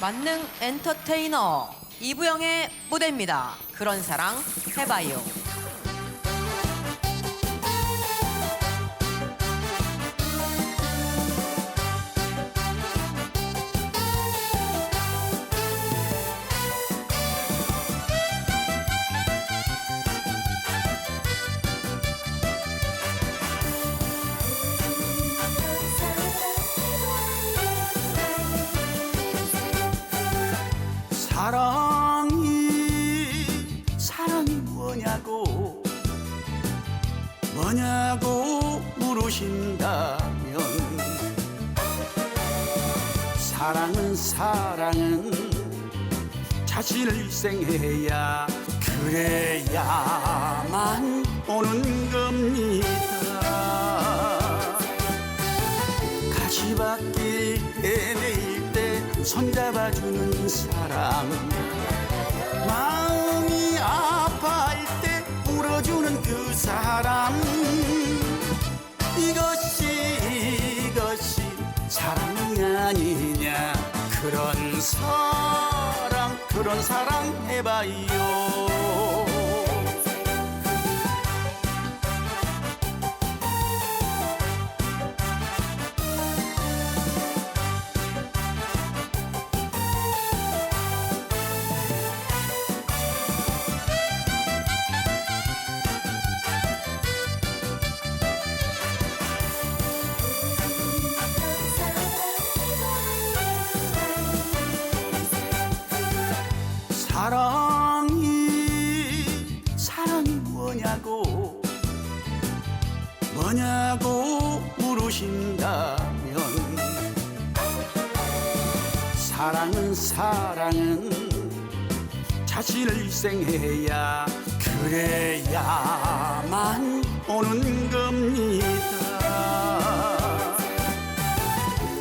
만능 엔터테이너 이부영의 무대입니다. 그런 사랑 해봐요. 사랑이 사랑이 뭐냐고 뭐냐고 물으신다면 사랑은 사랑은 자신을 희생해야 그래야만 오는 겁니다. 때 손잡아주는 사람. 마음이 아파할 때 울어주는 그 사람. 이것이 이것이 사랑이 아니냐. 그런 사랑 그런 사랑 해봐요 사랑이 사랑이 뭐냐고. 뭐냐고 물으신다면 사랑은 사랑은 자신을 희생해야 그래야만 오는 겁니다.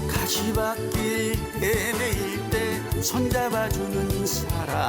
가시밭길 헤매일 때 손잡아주는 사람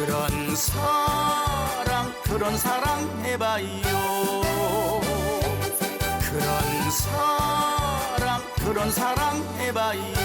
그런 사랑 그런 사랑 해봐요. 그런 사랑 그런 사랑 해봐요